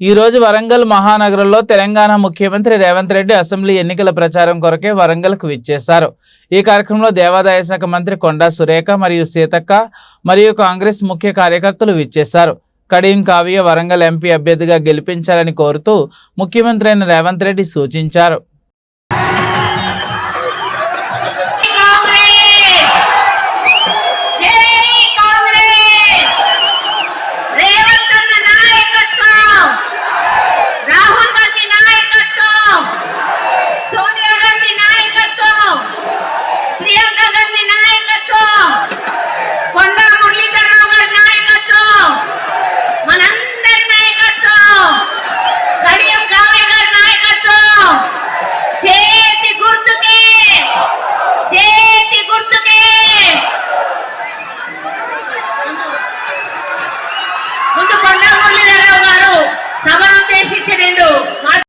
ఈ రోజు వరంగల్ మహానగరంలో తెలంగాణ ముఖ్యమంత్రి రేవంత్ రెడ్డి అసెంబ్లీ ఎన్నికల ప్రచారం కొరకే వరంగల్కు విచ్చేశారు. ఈ కార్యక్రమంలో దేవాదాయ శాఖ మంత్రి కొండా సురేఖ మరియు సీతక్క మరియు కాంగ్రెస్ ముఖ్య కార్యకర్తలు విచ్చేశారు. కడీం కావ్య వరంగల్ ఎంపీ అభ్యర్థిగా గెలిపించాలని కోరుతూ ముఖ్యమంత్రి అయిన రేవంత్ రెడ్డి సూచించారు. ముందు కొండ మురళీధరరావు గారు సభ